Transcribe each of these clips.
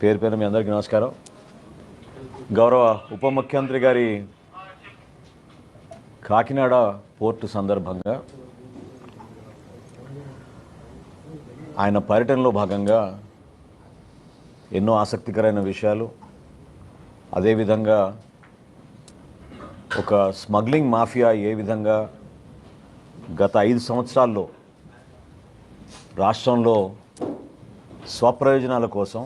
పేరు పేరు మీ అందరికీ నమస్కారం. గౌరవ ఉప ముఖ్యమంత్రి గారి కాకినాడ పోర్టు సందర్భంగా ఆయన పర్యటనలో భాగంగా ఎన్నో ఆసక్తికరమైన విషయాలు అదేవిధంగా ఒక స్మగ్లింగ్ మాఫియా ఏ విధంగా గత ఐదు సంవత్సరాల్లో రాష్ట్రంలో స్వప్రయోజనాల కోసం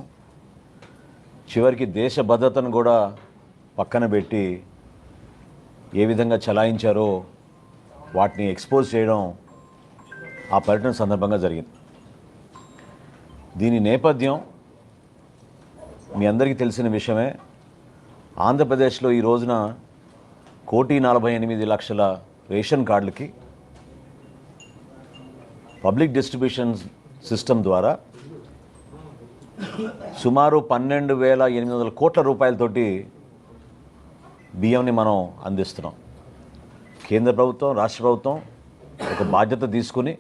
చివరికి దేశ భద్రతను కూడా పక్కన పెట్టి ఏ విధంగా చలాయించారో వాటిని ఎక్స్పోజ్ చేయడం ఆ పర్యటన సందర్భంగా జరిగింది. దీని నేపథ్యం మీ అందరికీ తెలిసిన విషయమే. ఆంధ్రప్రదేశ్లో ఈ రోజున కోటి నలభై ఎనిమిది లక్షల రేషన్ కార్డులకి పబ్లిక్ డిస్ట్రిబ్యూషన్ సిస్టమ్ ద్వారా సుమారు పన్నెండు వేల ఎనిమిది వందల కోట్ల రూపాయలతోటి బియ్యంని మనం అందిస్తున్నాం. కేంద్ర ప్రభుత్వం రాష్ట్ర ప్రభుత్వం ఒక బాధ్యత తీసుకుని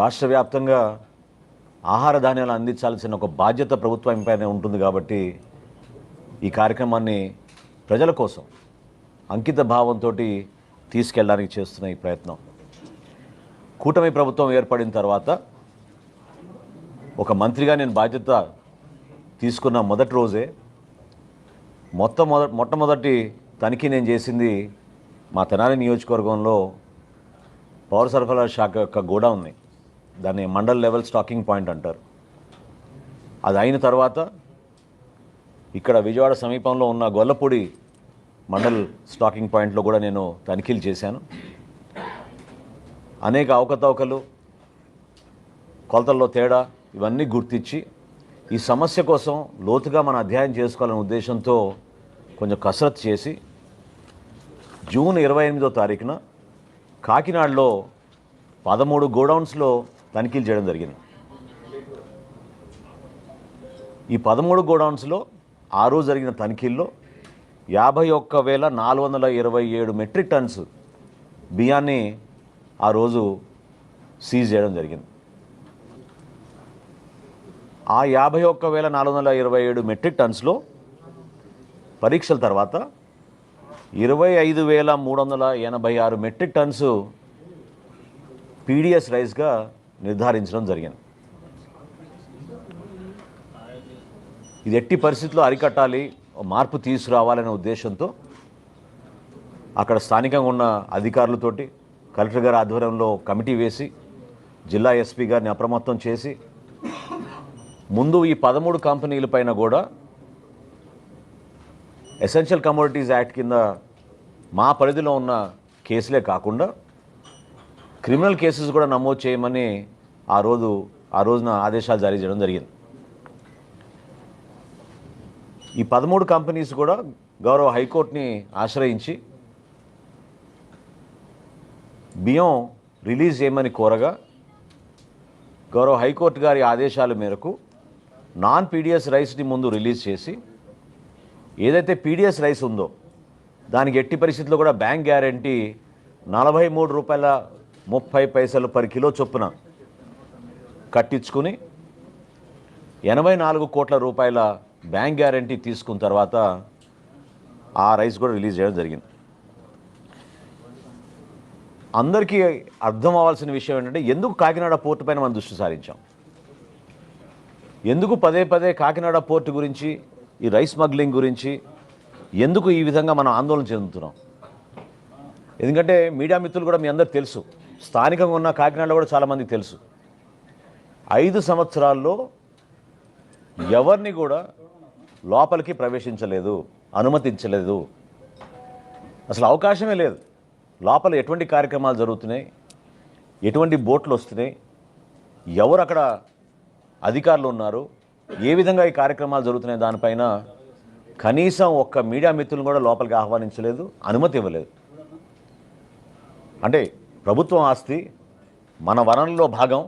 రాష్ట్ర వ్యాప్తంగా ఆహార ధాన్యాలు అందించాల్సిన ఒక బాధ్యత ప్రభుత్వం పైన ఉంటుంది కాబట్టి ఈ కార్యక్రమాన్ని ప్రజల కోసం అంకిత భావంతో తీసుకెళ్ళడానికి చేస్తున్న ఈ ప్రయత్నం. కూటమి ప్రభుత్వం ఏర్పడిన తర్వాత ఒక మంత్రిగా నేను బాధ్యత తీసుకున్న మొదటి రోజే మొత్తం మొద మొట్టమొదటి తనిఖీ నేను చేసింది మా తెనాలి నియోజకవర్గంలో పౌర సరఫరా శాఖ యొక్క గోడౌన్ని దాన్ని మండల్ లెవెల్ స్టాకింగ్ పాయింట్ అంటారు. అది అయిన తర్వాత ఇక్కడ విజయవాడ సమీపంలో ఉన్న గొల్లపూడి మండల్ స్టాకింగ్ పాయింట్లో కూడా నేను తనిఖీలు చేశాను. అనేక అవకతవకలు కొలతల్లో తేడా ఇవన్నీ గుర్తించి ఈ సమస్య కోసం లోతుగా మనం అధ్యయనం చేసుకోవాలనే ఉద్దేశంతో కొంచెం కసరత్తు చేసి జూన్ ఇరవై ఎనిమిదో తారీఖున కాకినాడలో పదమూడు గోడౌన్స్లో తనిఖీలు చేయడం జరిగింది. ఈ పదమూడు గోడౌన్స్లో ఆ రోజు జరిగిన తనిఖీల్లో యాభై ఒక్క వేల నాలుగు వందల ఇరవై ఏడు మెట్రిక్ టన్స్ బియ్యాన్ని ఆ రోజు సీజ్ చేయడం జరిగింది. ఆ యాభై ఒక్క వేల నాలుగు వందల ఇరవై ఏడు మెట్రిక్ టన్స్లో పరీక్షల తర్వాత ఇరవై ఐదు వేల మూడు వందల ఎనభై ఆరు మెట్రిక్ టన్స్ పీడిఎస్ రైస్గా నిర్ధారించడం జరిగింది. ఇది ఎట్టి పరిస్థితుల్లో అరికట్టాలి మార్పు తీసుకురావాలనే ఉద్దేశంతో అక్కడ స్థానికంగా ఉన్న అధికారులతోటి కలెక్టర్ గారి ఆధ్వర్యంలో కమిటీ వేసి జిల్లా ఎస్పీ గారిని అప్రమత్తం చేసి ముందు ఈ పదమూడు కంపెనీలపైన కూడా ఎసెన్షియల్ కమోడిటీస్ యాక్ట్ కింద మా పరిధిలో ఉన్న కేసులే కాకుండా క్రిమినల్ కేసెస్ కూడా నమోదు చేయమని ఆ రోజు ఆ రోజున ఆదేశాలు జారీ చేయడం జరిగింది. ఈ పదమూడు కంపెనీస్ కూడా గౌరవ హైకోర్టుని ఆశ్రయించి బియ్యం రిలీజ్ చేయమని కోరగా గౌరవ హైకోర్టు గారి ఆదేశాల మేరకు నాన్ పీడిఎస్ రైస్ని ముందు రిలీజ్ చేసి ఏదైతే పీడిఎస్ రైస్ ఉందో దానికి ఎట్టి పరిస్థితుల్లో కూడా బ్యాంక్ గ్యారంటీ నలభై మూడు రూపాయల ముప్పై పైసలు పర్ కిలో చొప్పున కట్టించుకుని ఎనభై నాలుగు కోట్ల రూపాయల బ్యాంక్ గ్యారంటీ తీసుకున్న తర్వాత ఆ రైస్ కూడా రిలీజ్ చేయడం జరిగింది. అందరికీ అర్థం అవ్వాల్సిన విషయం ఏంటంటే ఎందుకు కాకినాడ పోర్టు పైన మనం దృష్టి సారించాం? ఎందుకు పదే పదే కాకినాడ పోర్టు గురించి ఈ రైస్ స్మగ్లింగ్ గురించి ఎందుకు ఈ విధంగా మనం ఆందోళన చెందుతున్నాం? ఎందుకంటే మీడియా మిత్రులు కూడా మీ అందరు తెలుసు. స్థానికంగా ఉన్న కాకినాడలో కూడా చాలామందికి తెలుసు. ఐదు సంవత్సరాల్లో ఎవరిని కూడా లోపలికి ప్రవేశించలేదు అనుమతించలేదు. అసలు అవకాశమే లేదు. లోపల ఎటువంటి కార్యక్రమాలు జరుగుతున్నాయి? ఎటువంటి బోట్లు వస్తున్నాయి? ఎవరు అక్కడ అధికారులు ఉన్నారు. ఏ విధంగా ఈ కార్యక్రమాలు జరుగుతున్నాయి దానిపైన కనీసం ఒక్క మీడియా మిత్రులను కూడా లోపలికి ఆహ్వానించలేదు అనుమతి ఇవ్వలేదు. అంటే ప్రభుత్వం ఆస్తి మన వనరుల్లో భాగం.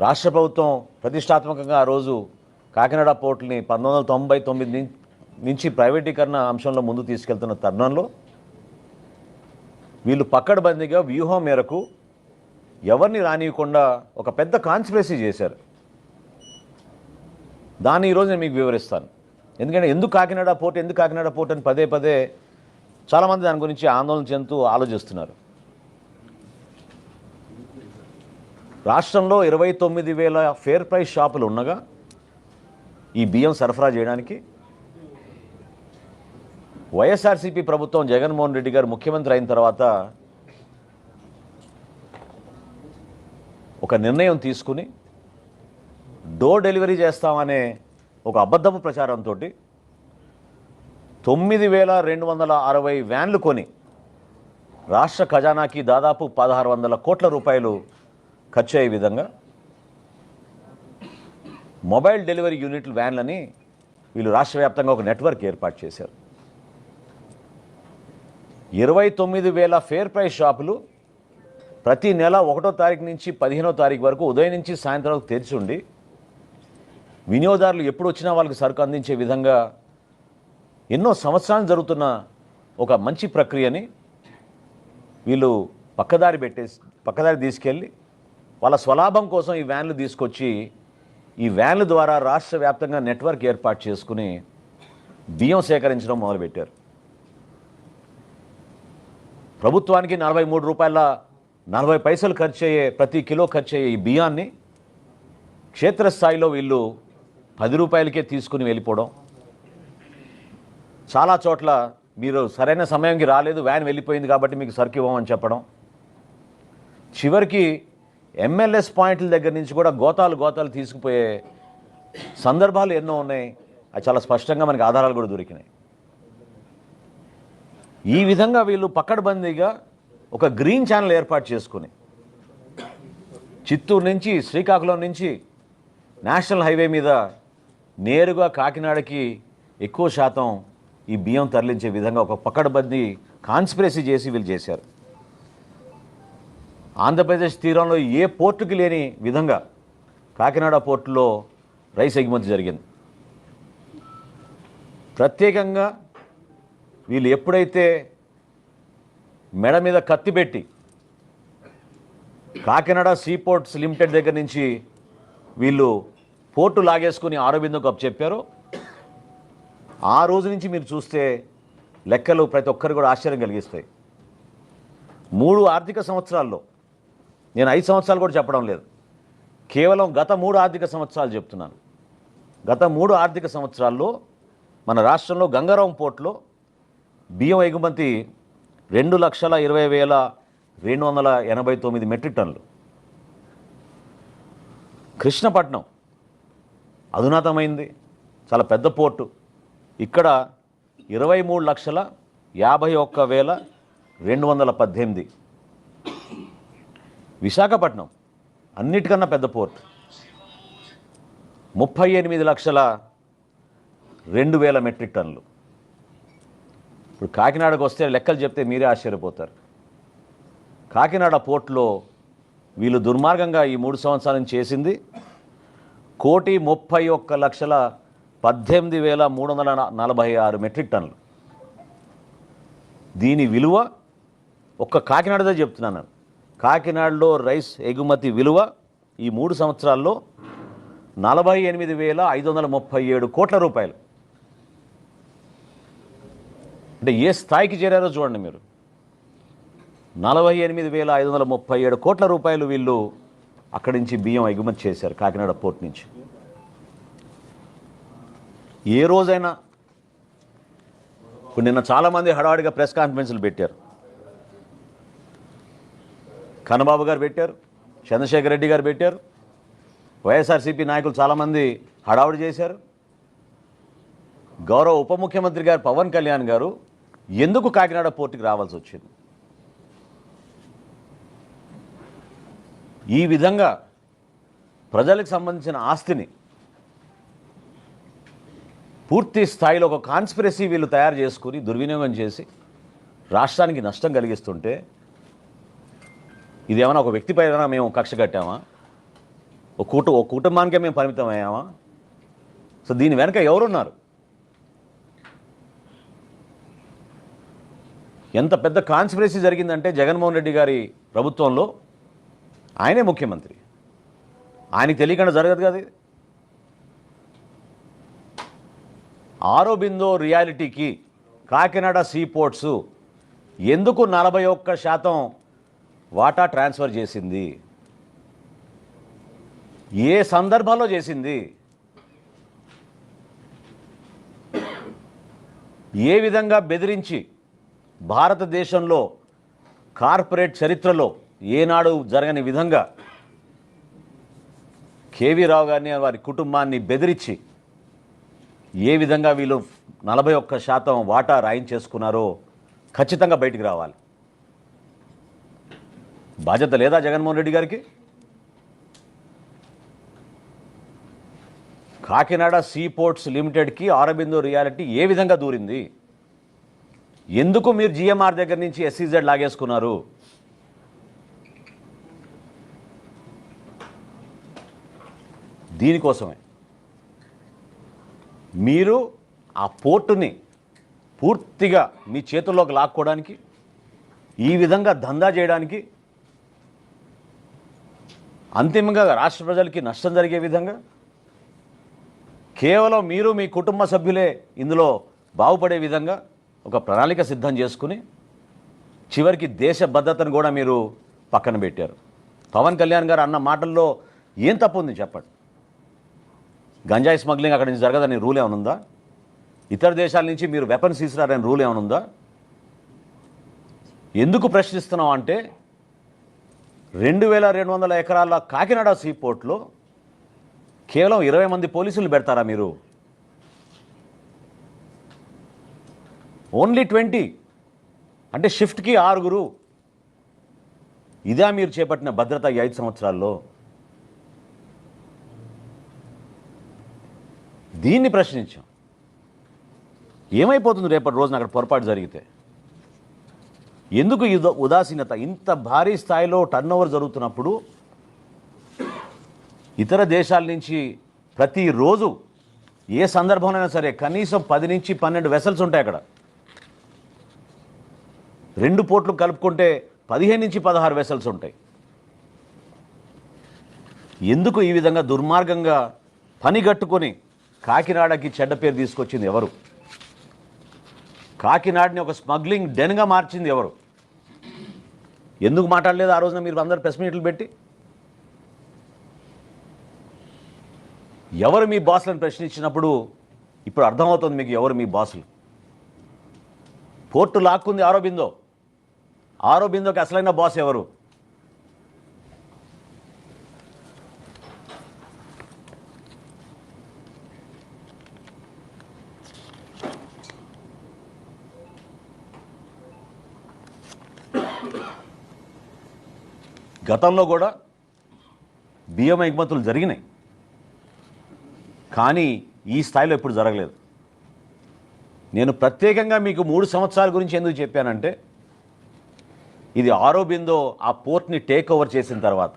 రాష్ట్ర ప్రభుత్వం ప్రతిష్టాత్మకంగా ఆ రోజు కాకినాడ పోర్టుని పంతొమ్మిది వందల తొంభై తొమ్మిది నుంచి ప్రైవేటీకరణ అంశంలో ముందు తీసుకెళ్తున్న తరుణంలో వీళ్ళు పక్కడబందీగా వ్యూహం మేరకు ఎవరిని రానియకుండా ఒక పెద్ద కాన్స్పిరసీ చేశారు. దాన్ని ఈరోజు నేను మీకు వివరిస్తాను. ఎందుకంటే ఎందుకు కాకినాడ పోర్ట్ ఎందుకు కాకినాడ పోర్ట్ అని పదే పదే చాలామంది దాని గురించి ఆందోళన చెందుతూ ఆలోచిస్తున్నారు. రాష్ట్రంలో ఇరవై తొమ్మిది వేల ఫేర్ ప్రైస్ షాపులు ఉండగా ఈ బియ్యం సరఫరా చేయడానికి వైఎస్ఆర్సీపీ ప్రభుత్వం జగన్మోహన్ రెడ్డి గారు ముఖ్యమంత్రి అయిన తర్వాత ఒక నిర్ణయం తీసుకుని డోర్ డెలివరీ చేస్తామనే ఒక అబద్ధపు ప్రచారంతో తొమ్మిది వేల రెండు వందల అరవై వ్యాన్లు కొని రాష్ట్ర ఖజానాకి దాదాపు పదహారు వందల కోట్ల రూపాయలు ఖర్చు అయ్యే విధంగా మొబైల్ డెలివరీ యూనిట్లు వ్యాన్లని వీళ్ళు రాష్ట్ర వ్యాప్తంగా ఒక నెట్వర్క్ ఏర్పాటు చేశారు. ఇరవై తొమ్మిది వేల ఫేర్ ప్రైస్ షాపులు ప్రతి నెల ఒకటో తారీఖు నుంచి పదిహేనో తారీఖు వరకు ఉదయం నుంచి సాయంత్రం వరకు తెరిచి ఉండి వినియోగదారులు ఎప్పుడు వచ్చినా వాళ్ళకి సరుకు అందించే విధంగా ఎన్నో సంవత్సరాలు జరుగుతున్న ఒక మంచి ప్రక్రియని వీళ్ళు పక్కదారి పెట్టేసి పక్కదారి తీసుకెళ్ళి వాళ్ళ స్వలాభం కోసం ఈ వ్యాన్లు తీసుకొచ్చి ఈ వ్యాన్ల ద్వారా రాష్ట్ర వ్యాప్తంగా నెట్వర్క్ ఏర్పాటు చేసుకుని బియ్యం సేకరించడం మొదలుపెట్టారు. ప్రభుత్వానికి నలభై మూడు రూపాయల నలభై పైసలు ఖర్చు అయ్యే ప్రతి కిలో ఖర్చు అయ్యే ఈ బియ్యాన్ని క్షేత్రస్థాయిలో వీళ్ళు పది రూపాయలకే తీసుకుని వెళ్ళిపోవడం. చాలా చోట్ల మీరు సరైన సమయంకి రాలేదు వ్యాన్ వెళ్ళిపోయింది కాబట్టి మీకు సరుకు ఇవ్వమని చెప్పడం. చివరికి ఎంఎల్ఎస్ పాయింట్ల దగ్గర నుంచి కూడా గోతాలు గోతాలు తీసుకుపోయే సందర్భాలు ఎన్నో ఉన్నాయి. అది చాలా స్పష్టంగా మనకి ఆధారాలు కూడా దొరికినాయి. ఈ విధంగా వీళ్ళు పక్కడబందీగా ఒక గ్రీన్ ఛానల్ ఏర్పాటు చేసుకుని చిత్తూరు నుంచి శ్రీకాకుళం నుంచి నేషనల్ హైవే మీద నేరుగా కాకినాడకి ఎక్కువ శాతం ఈ బియ్యం తరలించే విధంగా ఒక పక్కడబందీ కాన్స్పిరసీ చేసి వీళ్ళు చేశారు. ఆంధ్రప్రదేశ్ తీరంలో ఏ పోర్టుకి లేని విధంగా కాకినాడ పోర్టులో రైస్ ఎగుమతి జరిగింది. ప్రత్యేకంగా వీళ్ళు ఎప్పుడైతే మెడ మీద కత్తి పెట్టి కాకినాడ సీపోర్ట్స్ లిమిటెడ్ దగ్గర నుంచి వీళ్ళు పోర్టు లాగేసుకుని ఆరోబిందుకు అప్పు చెప్పారు. ఆ రోజు నుంచి మీరు చూస్తే లెక్కలు ప్రతి ఒక్కరు కూడా ఆశ్చర్యం కలిగిస్తాయి. మూడు ఆర్థిక సంవత్సరాల్లో నేను ఐదు సంవత్సరాలు కూడా చెప్పడం లేదు. కేవలం గత మూడు ఆర్థిక సంవత్సరాలు చెప్తున్నాను. గత మూడు ఆర్థిక సంవత్సరాల్లో మన రాష్ట్రంలో గంగారాం పోర్ట్లో బియ్యం ఎగుమతి రెండు లక్షల ఇరవై వేల రెండు వందల ఎనభై తొమ్మిది మెట్రిక్ టన్నులు. కృష్ణపట్నం అధునాతమైంది చాలా పెద్ద పోర్టు. ఇక్కడ ఇరవై మూడు లక్షల యాభై ఒక్క వేల రెండు వందల పద్దెనిమిది. విశాఖపట్నం అన్నిటికన్నా పెద్ద పోర్ట్. ముప్పై ఎనిమిది లక్షల రెండు వేల మెట్రిక్ టన్నులు. ఇప్పుడు కాకినాడకు వస్తే లెక్కలు చెప్తే మీరే ఆశ్చర్యపోతారు. కాకినాడ పోర్ట్లో వీళ్ళు దుర్మార్గంగా ఈ మూడు సంవత్సరాల నుంచి చేసింది. కోటి ముప్పై ఒక్క లక్షల పద్దెనిమిది వేల మూడు వందల నలభై ఆరు మెట్రిక్ టన్నులు. దీని విలువ ఒక్క కాకినాడదే చెప్తున్నాను కాకినాడలో రైస్ ఎగుమతి విలువ ఈ మూడు సంవత్సరాల్లో నలభై ఎనిమిది వేల ఐదు వందల ముప్పై ఏడు కోట్ల రూపాయలు. అంటే ఏ స్థాయికి చేరారో చూడండి మీరు. నలభై ఎనిమిది వేల ఐదు వందల ముప్పై ఏడు కోట్ల రూపాయలు వీళ్ళు అక్కడి నుంచి బియ్యం ఎగుమతి చేశారు కాకినాడ పోర్ట్ నుంచి. ఏ రోజైనా ఇప్పుడు నిన్న చాలామంది హడావిడిగా ప్రెస్ కాన్ఫరెన్స్లు పెట్టారు. కన్నబాబు గారు పెట్టారు చంద్రశేఖర్ రెడ్డి గారు పెట్టారు వైఎస్ఆర్సీపీ నాయకులు చాలామంది హడావుడి చేశారు. గౌరవ ఉప ముఖ్యమంత్రి గారు పవన్ కళ్యాణ్ గారు ఎందుకు కాకినాడ పోర్టుకి రావాల్సి వచ్చింది? ఈ విధంగా ప్రజలకు సంబంధించిన ఆస్తిని పూర్తి స్థాయిలో ఒక కాన్స్పిరసీ వీళ్ళు తయారు చేసుకుని దుర్వినియోగం చేసి రాష్ట్రానికి నష్టం కలిగిస్తుంటే ఇది ఏమైనా ఒక వ్యక్తిపై మేము కక్ష కట్టామా? ఒక కుటు ఒక కుటుంబానికే మేము పరిమితం అయ్యామా? సో దీని వెనక ఎవరున్నారు? ఎంత పెద్ద కాన్స్పిరసీ జరిగిందంటే జగన్మోహన్ రెడ్డి గారి ప్రభుత్వంలో ఆయనే ముఖ్యమంత్రి. ఆయనకి తెలియకుండా జరగదు కదా ఇది. ఆరోబిందో రియాలిటీకి కాకినాడ సీ పోర్ట్స్ ఎందుకు నలభై ఒక్క శాతం వాటా ట్రాన్స్ఫర్ చేసింది? ఏ సందర్భంలో చేసింది? ఏ విధంగా బెదిరించి భారతదేశంలో కార్పొరేట్ చరిత్రలో ఏనాడు జరగని విధంగా కేవీ రావు గారిని వారి కుటుంబాన్ని బెదిరించి ఏ విధంగా వీళ్ళు నలభై ఒక్క శాతం వాటా రాయించేసుకున్నారో ఖచ్చితంగా బయటికి రావాలి. బాధ్యత లేదా జగన్మోహన్ రెడ్డి గారికి? కాకినాడ సీ పోర్ట్స్ లిమిటెడ్కి ఆరబిందో రియాలిటీ ఏ విధంగా దూరింది? ఎందుకు మీరు జిఎంఆర్ దగ్గర నుంచి ఎస్సీజెడ్ లాగేసుకున్నారు? దీనికోసమే. మీరు ఆ పోర్టుని పూర్తిగా మీ చేతుల్లోకి లాక్కోవడానికి ఈ విధంగా దందా చేయడానికి అంతిమంగా రాష్ట్ర ప్రజలకి నష్టం జరిగే విధంగా కేవలం మీరు మీ కుటుంబ సభ్యులే ఇందులో బాగుపడే విధంగా ఒక ప్రణాళిక సిద్ధం చేసుకుని చివరికి దేశ భద్రతను కూడా మీరు పక్కన పెట్టారు. పవన్ కళ్యాణ్ గారు అన్న మాటల్లో ఏం తప్పు ఉంది చెప్పండి. గంజాయి స్మగ్లింగ్ అక్కడి నుంచి జరగదని రూల్ ఏమైనా ఉందా? ఇతర దేశాల నుంచి మీరు వెపన్స్ తీసుకురారని రూల్ ఏమైనా ఉందా? ఎందుకు ప్రశ్నిస్తున్నాం అంటే రెండు వేల రెండు వందల ఎకరాల కాకినాడ సీ పోర్ట్లో కేవలం ఇరవై మంది పోలీసులు పెడతారా మీరు? Only twenty. అంటే షిఫ్ట్కి ఆరుగురు. ఇదా మీరు చేపట్టిన భద్రత ఈ ఐదు సంవత్సరాల్లో. దీన్ని ప్రశ్నించాం. ఏమైపోతుంది రేపటి రోజున అక్కడ పొరపాటు జరిగితే? ఎందుకు ఈ ఉదాసీనత? ఇంత భారీ స్థాయిలో టర్న్ జరుగుతున్నప్పుడు ఇతర దేశాల నుంచి ప్రతిరోజు ఏ సందర్భంలోనైనా సరే కనీసం పది నుంచి పన్నెండు వెసల్స్ ఉంటాయి అక్కడ. రెండు పోర్ట్లు కలుపుకుంటే పదిహేను నుంచి పదహారు వెసల్స్ ఉంటాయి. ఎందుకు ఈ విధంగా దుర్మార్గంగా పని కట్టుకొని కాకినాడకి చెడ్డ పేరు తీసుకొచ్చింది ఎవరు? కాకినాడని ఒక స్మగ్లింగ్ డెన్గా మార్చింది ఎవరు? ఎందుకు మాట్లాడలేదు ఆ రోజున మీరు అందరు ప్రెస్ మీట్లు పెట్టి? ఎవరు మీ బాసులను ప్రశ్నించినప్పుడు ఇప్పుడు అర్థమవుతుంది మీకు ఎవరు మీ బాసులు? పోర్టు లాక్కుంది ఆరోబిందో ఆరోబిందోకి అసలైన బాస్ ఎవరు? గతంలో కూడా బియ్యం ఎగుమతులు జరిగినాయి. కానీ ఈ స్థాయిలో ఎప్పుడు జరగలేదు. నేను ప్రత్యేకంగా మీకు మూడు సంవత్సరాల గురించి ఎందుకు చెప్పానంటే ఇది ఆరోబిందో ఆ పోర్ట్ని టేక్ ఓవర్ చేసిన తర్వాత.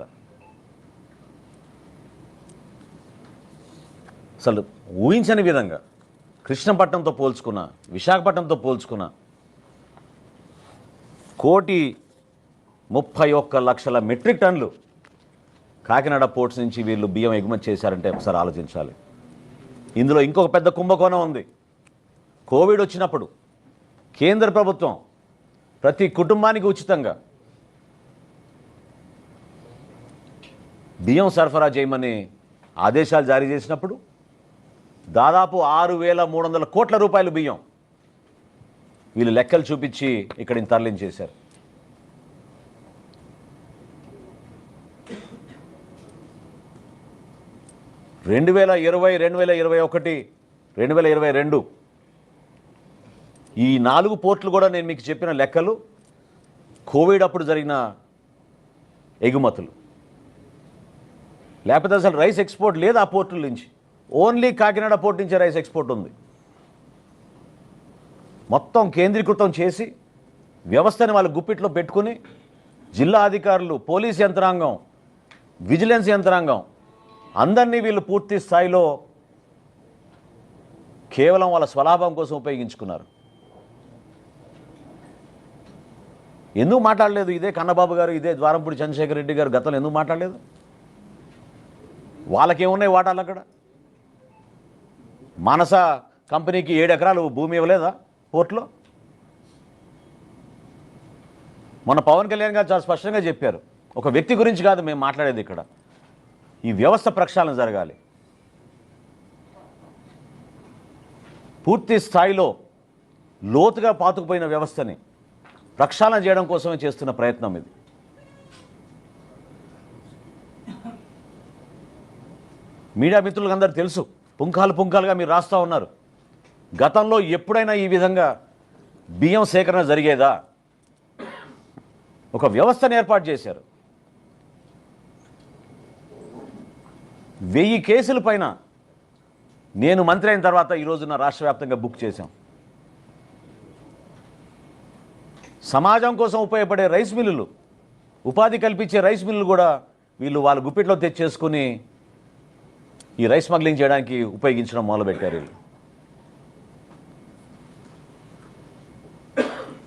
అసలు ఊహించని విధంగా కృష్ణపట్నంతో పోల్చుకున్న విశాఖపట్నంతో పోల్చుకున్న కోటి ముప్పై ఒక్క లక్షల మెట్రిక్ టన్నులు కాకినాడ పోర్ట్స్ నుంచి వీళ్ళు బియ్యం ఎగుమతి చేశారంటే ఒకసారి ఆలోచించాలి. ఇందులో ఇంకొక పెద్ద కుంభకోణం ఉంది. కోవిడ్ వచ్చినప్పుడు కేంద్ర ప్రభుత్వం ప్రతి కుటుంబానికి ఉచితంగా. బియ్యం సరఫరా చేయమని ఆదేశాలు జారీ చేసినప్పుడు దాదాపు ఆరు వేల మూడు వందల కోట్ల రూపాయలు బియ్యం వీళ్ళు లెక్కలు చూపించి ఇక్కడిని తరలించేశారు. రెండు వేల ఇరవై రెండు వేల ఇరవై ఒకటి రెండు వేల ఇరవై రెండు ఈ నాలుగు పోర్ట్లు కూడా నేను మీకు చెప్పిన లెక్కలు కోవిడ్ అప్పుడు జరిగిన ఎగుమతులు. లేకపోతే అసలు రైస్ ఎక్స్పోర్ట్ లేదు ఆ పోర్టుల నుంచి. ఓన్లీ కాకినాడ పోర్ట్ నుంచే రైస్ ఎక్స్పోర్ట్ ఉంది. మొత్తం కేంద్రీకృతం చేసి వ్యవస్థని వాళ్ళ గుప్పిట్లో పెట్టుకుని జిల్లా అధికారులు పోలీస్ యంత్రాంగం విజిలెన్స్ యంత్రాంగం అందరినీ వీళ్ళు పూర్తి స్థాయిలో కేవలం వాళ్ళ స్వలాభం కోసం ఉపయోగించుకున్నారు. ఎందుకు మాట్లాడలేదు? ఇదే కన్నబాబు గారు ఇదే ద్వారంపూడి చంద్రశేఖర్ రెడ్డి గారు గతంలో ఎందుకు మాట్లాడలేదు? వాళ్ళకేమున్నాయి వాటాలు అక్కడ? మనస కంపెనీకి ఏడు ఎకరాలు భూమి ఇవ్వలేదా పోర్ట్లో? మన పవన్ కళ్యాణ్ గారు చాలా స్పష్టంగా చెప్పారు. ఒక వ్యక్తి గురించి కాదు మేము మాట్లాడేది ఇక్కడ. ఈ వ్యవస్థ ప్రక్షాళన జరగాలి. పూర్తి స్థాయిలో లోతుగా పాతుకుపోయిన వ్యవస్థని ప్రక్షాళన చేయడం కోసమే చేస్తున్న ప్రయత్నం ఇది. మీడియా మిత్రులకు అందరు తెలుసు పుంఖాలు పుంఖాలుగా మీరు రాస్తూ ఉన్నారు. గతంలో ఎప్పుడైనా ఈ విధంగా బియ్యం సేకరణ జరిగేదా? ఒక వ్యవస్థను ఏర్పాటు చేశారు. వెయ్యి కేసుల పైన నేను మంత్రి అయిన తర్వాత ఈరోజు నా రాష్ట్ర వ్యాప్తంగా బుక్ చేశాం. సమాజం కోసం ఉపయోగపడే రైస్ మిల్లులు. ఉపాధి కల్పించే రైస్ మిల్లులు కూడా వీళ్ళు వాళ్ళ గుప్పిట్లో తెచ్చేసుకుని ఈ రైస్ స్మగ్లింగ్ చేయడానికి ఉపయోగించడం మొదలుపెట్టారు. వీళ్ళు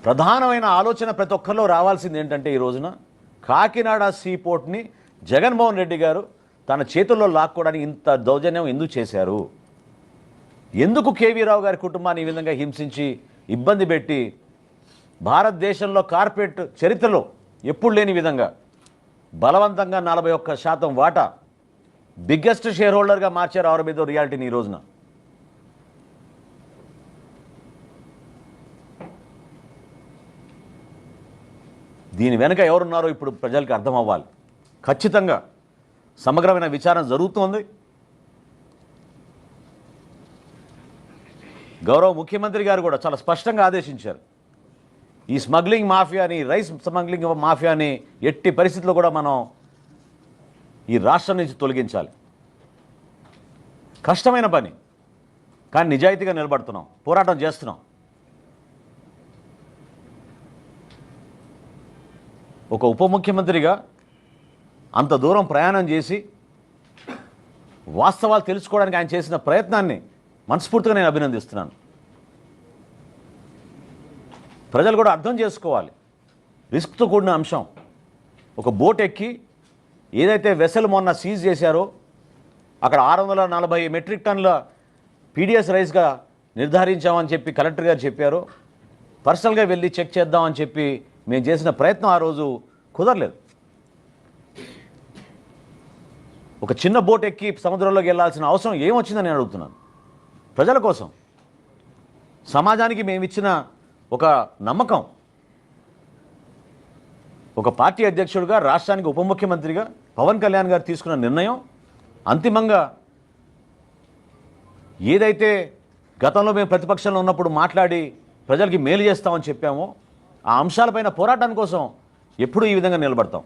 ప్రధానమైన ఆలోచన ప్రతి ఒక్కరిలో రావాల్సింది ఏంటంటే ఈ రోజున కాకినాడ సీపోర్ట్ని జగన్మోహన్ రెడ్డి గారు తన చేతుల్లో లాక్కోవడానికి ఇంత దౌర్జన్యం ఎందుకు చేశారు? ఎందుకు కేవీ రావు గారి కుటుంబాన్ని ఈ విధంగా హింసించి ఇబ్బంది పెట్టి భారతదేశంలో కార్పొరేట్ చరిత్రలో ఎప్పుడు లేని విధంగా బలవంతంగా నలభై ఒక్క శాతం వాటా బిగ్గెస్ట్ షేర్ హోల్డర్గా మార్చారు ఆరోబిదో రియాలిటీని ఈ రోజున. దీని వెనుక ఎవరున్నారో ఇప్పుడు ప్రజలకు అర్థం అవ్వాలి ఖచ్చితంగా సమగ్రమైన విచారణ జరుగుతోంది. గౌరవ ముఖ్యమంత్రి గారు కూడా చాలా స్పష్టంగా ఆదేశించారు. ఈ స్మగ్లింగ్ మాఫియాని రైస్ స్మగ్లింగ్ మాఫియాని ఎట్టి పరిస్థితుల్లో కూడా మనం ఈ రాష్ట్రం నుంచి తొలగించాలి. కష్టమైన పని కానీ నిజాయితీగా నిలబడుతున్నాం పోరాటం చేస్తున్నాం. ఒక ఉప ముఖ్యమంత్రిగా అంత దూరం ప్రయాణం చేసి వాస్తవాలు తెలుసుకోవడానికి ఆయన చేసిన ప్రయత్నాన్ని మనస్ఫూర్తిగా నేను అభినందిస్తున్నాను. ప్రజలు కూడా అర్థం చేసుకోవాలి. రిస్క్తో కూడిన అంశం. ఒక బోట్ ఎక్కి ఏదైతే వెసలు మొన్న సీజ్ చేశారో అక్కడ ఆరు వందల నలభై మెట్రిక్ టన్నుల పీడిఎస్ రైస్గా నిర్ధారించామని చెప్పి కలెక్టర్ గారు చెప్పారు. పర్సనల్గా వెళ్ళి చెక్ చేద్దామని చెప్పి మేము చేసిన ప్రయత్నం ఆ రోజు కుదరలేదు. ఒక చిన్న బోట్ ఎక్కి సముద్రంలోకి వెళ్ళాల్సిన అవసరం ఏమొచ్చిందని నేను అడుగుతున్నాను. ప్రజల కోసం. సమాజానికి మేము ఇచ్చిన ఒక నమ్మకం. ఒక పార్టీ అధ్యక్షుడిగా రాష్ట్రానికి ఉప ముఖ్యమంత్రిగా పవన్ కళ్యాణ్ గారు తీసుకున్న నిర్ణయం అంతిమంగా ఏదైతే గతంలో మేము ప్రతిపక్షంలో ఉన్నప్పుడు మాట్లాడి ప్రజలకి మేలు చేస్తామని చెప్పామో ఆ అంశాలపైన పోరాటం కోసం ఎప్పుడూ ఈ విధంగా నిలబడతాం.